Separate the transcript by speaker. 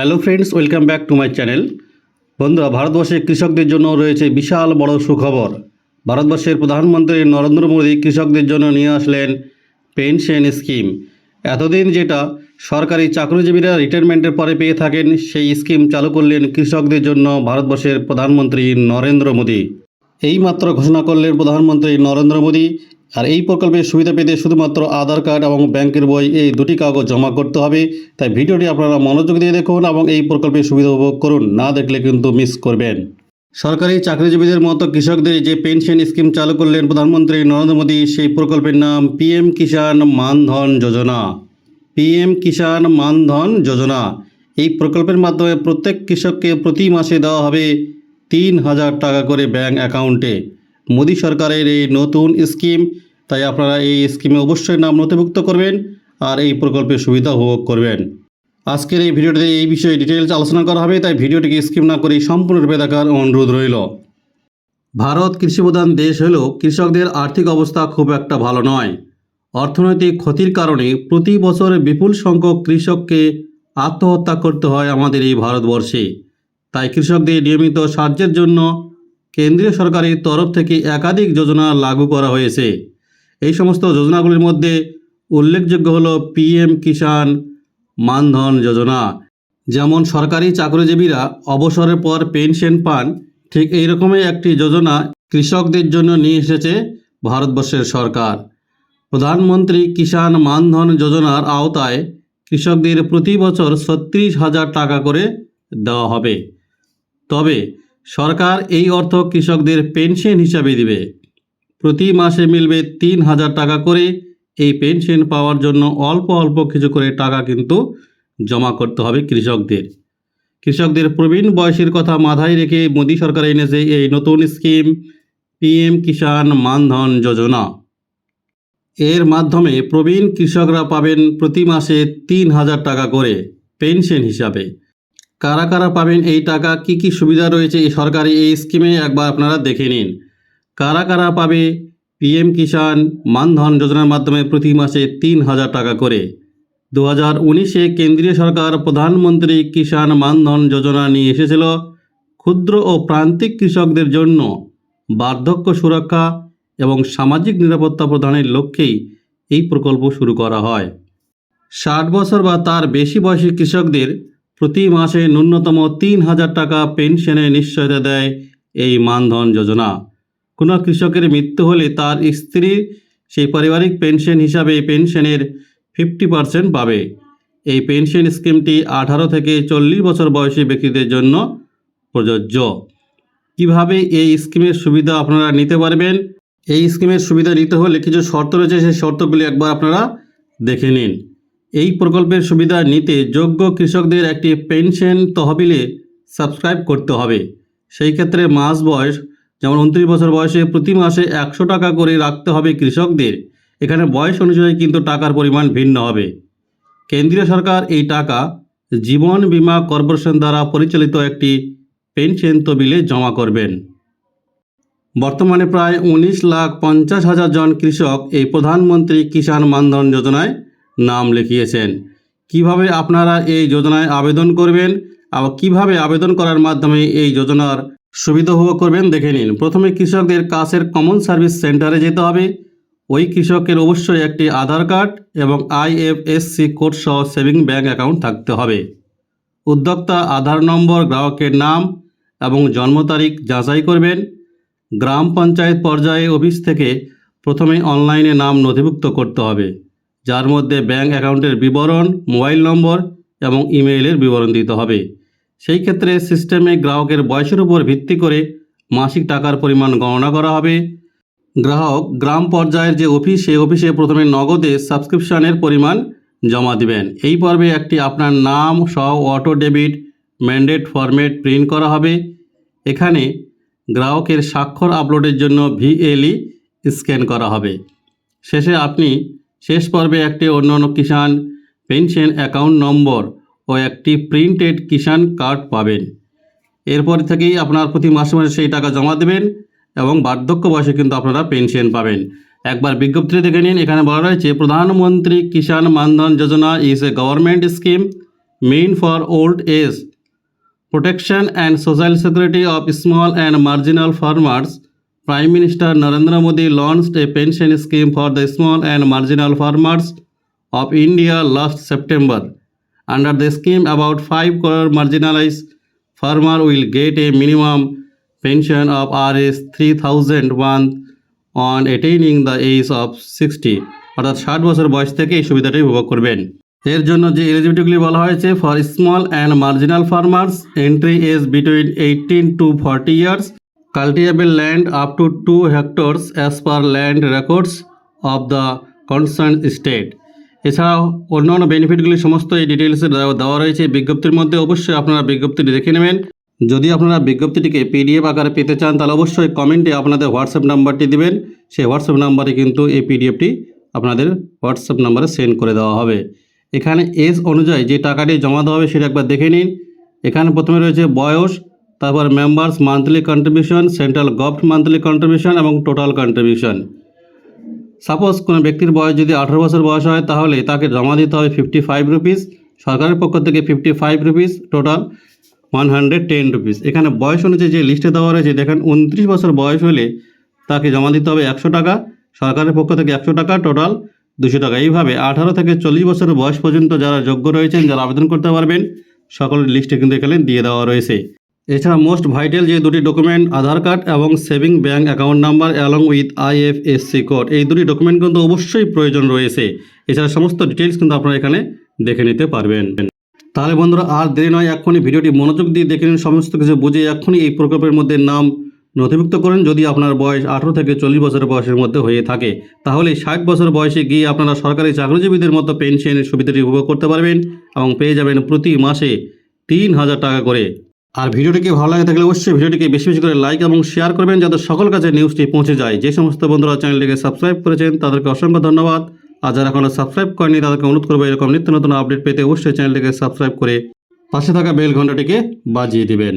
Speaker 1: Hello friends welcome back to my channel বন্ধুরা ভারতবর্ষের কৃষকদের জন্য রয়েছে বিশাল বড় সুখবর। ভারতবর্ষের প্রধানমন্ত্রী নরেন্দ্র মোদী কৃষকদের জন্য নিয়ে আসলেন পেনশন স্কিম। এতদিন যেটা সরকারি চাকরিজীবীরা রিটায়ারমেন্টের পরে পেয়ে থাকেন, সেই স্কিম চালু করলেন কৃষকদের জন্য ভারতবর্ষের প্রধানমন্ত্রী নরেন্দ্র মোদী। এইমাত্র ঘোষণা করলেন প্রধানমন্ত্রী নরেন্দ্র মোদী। আর এই প্রকল্পের সুবিধা পেতে শুধুমাত্র আধার কার্ড এবং ব্যাংকের বই, এই দুটি কাগজ জমা করতে হবে। তাই ভিডিওটি আপনারা মনোযোগ দিয়ে দেখুন এবং এই প্রকল্পের সুবিধা উপভোগ করুন। না দেখলে কিন্তু মিস করবেন। সরকারি চাকরিজীবীদের মতো কৃষকদের যে পেনশন স্কিম চালু করলেন প্রধানমন্ত্রী নরেন্দ্র মোদী, সেই প্রকল্পের নাম পিএম কিষাণ মানধন যোজনা। পিএম কিষাণ মানধন যোজনা। এই প্রকল্পের মাধ্যমে প্রত্যেক কৃষককে প্রতি মাসে দেওয়া হবে তিন হাজার টাকা করে ব্যাংক অ্যাকাউন্টে। মোদী সরকারের এই নতুন স্কিম, তাই আপনারা এই স্কিমে অবশ্যই নাম নথিভুক্ত করবেন আর এই প্রকল্পের সুবিধা উপভোগ করবেন। আজকের এই ভিডিওটিতে এই বিষয়ে ডিটেলস আলোচনা করা হবে, তাই ভিডিওটিকে স্কিম না করে সম্পূর্ণরূপে দেখার অনুরোধ রইল। ভারত কৃষিপ্রধান দেশ হলেও কৃষকদের আর্থিক অবস্থা খুব একটা ভালো নয়। অর্থনৈতিক ক্ষতির কারণে প্রতি বছর বিপুল সংখ্যক কৃষককে আত্মহত্যা করতে হয় আমাদের এই ভারতবর্ষে। তাই কৃষকদের নিয়মিত সাহায্যের জন্য কেন্দ্রীয় সরকারের তরফ থেকে একাধিক যোজনা লাগু করা হয়েছে। এই সমস্ত যোজনাগুলির মধ্যে উল্লেখযোগ্য হলো পিএম কিষাণ মানধন যোজনা। যেমন সরকারি চাকরিজীবীরা অবসরের পর পেনশন পান, ঠিক এই রকমই একটি যোজনা কৃষকদের জন্য নিয়ে এসেছে ভারতবর্ষের সরকার। প্রধানমন্ত্রী কিষাণ মানধন যোজনার আওতায় কৃষকদের প্রতি বছর ছত্রিশ হাজার টাকা করে দেওয়া হবে। তবে সরকার এই অর্থ কৃষকদের পেনশন হিসাবে দিবে। প্রতি মাসে মিলবে তিন হাজার টাকা করে। এই পেনশন পাওয়ার জন্য অল্প অল্প কিছু করে টাকা কিন্তু জমা করতে হবে কৃষকদের। কৃষকদের প্রবীণ বয়সের কথা মাথায় রেখে মোদী সরকার এনেছে এই নতুন স্কিম, পিএম কিষাণ মানধন যোজনা। এর মাধ্যমে প্রবীণ কৃষকরা পাবেন প্রতি মাসে তিন হাজার টাকা করে পেনশন হিসাবে। কারা কারা পাবেন এই টাকা? কি কি সুবিধা রয়েছে এই সরকারি এই স্কিমে একবার আপনারা দেখে নিন। কারা কারা পাবে? পিএম কিষাণ মানধন যোজনার মাধ্যমে প্রতি মাসে তিন হাজার টাকা করে। দু হাজার উনিশে কেন্দ্রীয় সরকার প্রধানমন্ত্রী কিষাণ মানধন যোজনা নিয়ে এসেছিল ক্ষুদ্র ও প্রান্তিক কৃষকদের জন্য। বার্ধক্য সুরক্ষা এবং সামাজিক নিরাপত্তা প্রদানের লক্ষ্যেই এই প্রকল্প শুরু করা হয়। ষাট বছর বা তার বেশি বয়সী কৃষকদের প্রতি মাসে ন্যূনতম তিন হাজার টাকা পেনশনের নিশ্চয়তা দেয় এই মানধন যোজনা। কোনো কৃষকের মৃত্যু হলে তার স্ত্রী সেই পারিবারিক পেনশন হিসাবে পেনশনের ফিফটি পার্সেন্ট পাবে। এই পেনশন স্কিমটি আঠারো থেকে চল্লিশ বছর বয়সী ব্যক্তিদের জন্য প্রযোজ্য। কীভাবে এই স্কিমের সুবিধা আপনারা নিতে পারবেন? এই স্কিমের সুবিধা নিতে হলে কিছু শর্ত রয়েছে, সেই শর্তগুলি একবার আপনারা দেখে নিন। এই প্রকল্পের সুবিধা নিতে যোগ্য কৃষকদের একটি পেনশন তহবিলে সাবস্ক্রাইব করতে হবে। সেই ক্ষেত্রে মাস বয়স, যেমন উনত্রিশ বছর বয়সে প্রতি মাসে একশো টাকা করে রাখতে হবে কৃষকদের। এখানে বয়স অনুযায়ী কিন্তু টাকার পরিমাণ ভিন্ন হবে। কেন্দ্রীয় সরকার এই টাকা জীবন বীমা কর্পোরেশন দ্বারা পরিচালিত একটি পেনশন তহবিলে জমা করবেন। বর্তমানে প্রায় উনিশ লাখ পঞ্চাশ হাজার জন কৃষক এই প্রধানমন্ত্রী কিষাণ মানধন যোজনায় নাম লিখিয়েছেন। কীভাবে আপনারা এই যোজনায় আবেদন করবেন আবার কীভাবে আবেদন করার মাধ্যমে এই যোজনার সুবিধা উপভোগ করবেন দেখে নিন। প্রথমে কৃষকদের কাছের কমন সার্ভিস সেন্টারে যেতে হবে। ওই কৃষকের অবশ্যই একটি আধার কার্ড এবং আইএফএসসি কোড সহ সেভিং ব্যাঙ্ক অ্যাকাউন্ট থাকতে হবে। উদ্যোক্তা আধার নম্বর, গ্রাহকের নাম এবং জন্ম তারিখ যাচাই করবেন। গ্রাম পঞ্চায়েত পর্যায়ে অফিস থেকে প্রথমে অনলাইনে নাম নথিভুক্ত করতে হবে। যার মধ্যে ব্যাঙ্ক অ্যাকাউন্টের বিবরণ, মোবাইল নম্বর এবং ইমেইলের বিবরণ দিতে হবে। সেই ক্ষেত্রে সিস্টেমে গ্রাহকের বয়সের উপর ভিত্তি করে মাসিক টাকার পরিমাণ গণনা করা হবে। গ্রাহক গ্রাম পর্যায়ের যে অফিস, সেই অফিসে প্রথমে নগদে সাবস্ক্রিপশনের পরিমাণ জমা দিবেন। এই পর্বে একটি আপনার নাম, সহ, auto debit, mandate format print করা হবে। এখানে গ্রাহকের স্বাক্ষর আপলোডের জন্য ভিএলই স্ক্যান করা হবে। শেষে আপনি শেষ পর্বে একটি অন্যান্য কিষাণ পেনশন অ্যাকাউন্ট নম্বর ও একটি প্রিন্টেড কিষাণ কার্ড পাবেন। এরপর থেকেই আপনার প্রতি মাসে মাসে সেই টাকা জমা দেবেন এবং বার্ধক্য বয়সে কিন্তু আপনারা পেনশন পাবেন। একবার বিজ্ঞপ্তি দেখে নিন এখানে বলা রয়েছে Pradhan Mantri Kisan Maandhan Yojana is a government scheme mean for old age protection and social security of small and marginal farmers, Prime Minister Narendra Modi launched a pension scheme for the small and marginal farmers of India last September. Under the scheme, about 5 crore marginalized farmer will get a minimum pension of Rs 3001 on attaining the age of 60 অর্থাৎ ষাট বছর বয়স থেকে এই সুবিধাটি উপভোগ করবেন এর জন্য যে এলিজিবিলিটিগুলি বলা হয়েছে for small and marginal farmers entry age between eighteen to forty years cultivable land up to two hectares as per land records of the concern state এছাড়াও অন্যান্য বেনিফিটগুলি সমস্ত এই ডিটেলসে দেওয়া রয়েছে। বিজ্ঞপ্তির মধ্যে অবশ্যই আপনারা বিজ্ঞপ্তিটি দেখে নেবেন। যদি আপনারা বিজ্ঞপ্তিটিকে পিডিএফ আকারে পেতে চান, তাহলে অবশ্যই কমেন্টে আপনাদের হোয়াটসঅ্যাপ নাম্বারটি দিবেন। সেই হোয়াটসঅ্যাপ নাম্বারে কিন্তু এই পিডিএফটি আপনাদের হোয়াটসঅ্যাপ নাম্বারে সেন্ড করে দেওয়া হবে। এখানে এস অনুযায়ী যে টাকাটি জমা দেওয়া হবে, সেটা একবার দেখে নিন। এখানে প্রথমে রয়েছে বয়স তারপর members monthly contribution central government monthly contribution এবং টোটাল কন্ট্রিবিউশন সাপোজ কোনো ব্যক্তির বয়স যদি আঠারো বছর বয়স হয়, তাহলে তাকে জমা দিতে হবে ফিফটি ফাইভ রুপিস সরকারের পক্ষ থেকে fifty five rupees total one hundred ten rupees এখানে বয়স অনুযায়ী যে লিস্টে দেওয়া রয়েছে, দেখেন উনত্রিশ বছর বয়স হলে তাকে জমা দিতে হবে একশো টাকা, সরকারের পক্ষ থেকে একশো টাকা টোটাল দুশো টাকা। এইভাবে আঠারো থেকে চল্লিশ বছরের বয়স পর্যন্ত যারা যোগ্য রয়েছেন, যারা আবেদন করতে পারবেন, সকলের লিস্টে কিন্তু এখানে দিয়ে দেওয়া রয়েছে। এছাড়া মোস্ট ভাইটাল যে দুটি ডকুমেন্ট, আধার কার্ড এবং saving bank account number along with IFSC code, এই দুটি ডকুমেন্ট কিন্তু অবশ্যই প্রয়োজন রয়েছে। এছাড়া সমস্ত ডিটেলস কিন্তু আপনারা এখানে দেখে নিতে পারবেন। তাহলে বন্ধুরা, আর দেরি নয়, এক্ষুনি ভিডিওটি মনোযোগ দিয়ে দেখে নিন, সমস্ত কিছু বুঝে এক্ষুনি এই প্রকল্পের মধ্যে নাম নথিভুক্ত করেন। যদি আপনার বয়স আঠারো থেকে চল্লিশ বছর বয়সের মধ্যে হয়ে থাকে, তাহলে ষাট বছর বয়সে গিয়ে আপনারা সরকারি চাকরিজীবীদের মতো পেনশনের সুবিধাটি উপভোগ করতে পারবেন এবং পেয়ে যাবেন প্রতি মাসে তিন হাজার টাকা করে আর ভিডিওটিকে ভালো লাগে থাকলে অবশ্যই ভিডিওটিকে বেশি বেশি করে লাইক এবং শেয়ার করবেন যাতে সকল কাছে নিউজটি পৌঁছে যায়। যে সমস্ত বন্ধুরা চ্যানেলটিকে সাবস্ক্রাইব করেছেন, তাদেরকে অসংখ্য ধন্যবাদ। আর যারা এখনও সাবস্ক্রাইব করেনি তাদেরকে অনুরোধ করব এরকম নিত্য নতুন আপডেট পেতে অবশ্যই চ্যানেলটিকে সাবস্ক্রাইব করে পাশে থাকা বেল ঘন্টাটিকে বাজিয়ে দিবেন।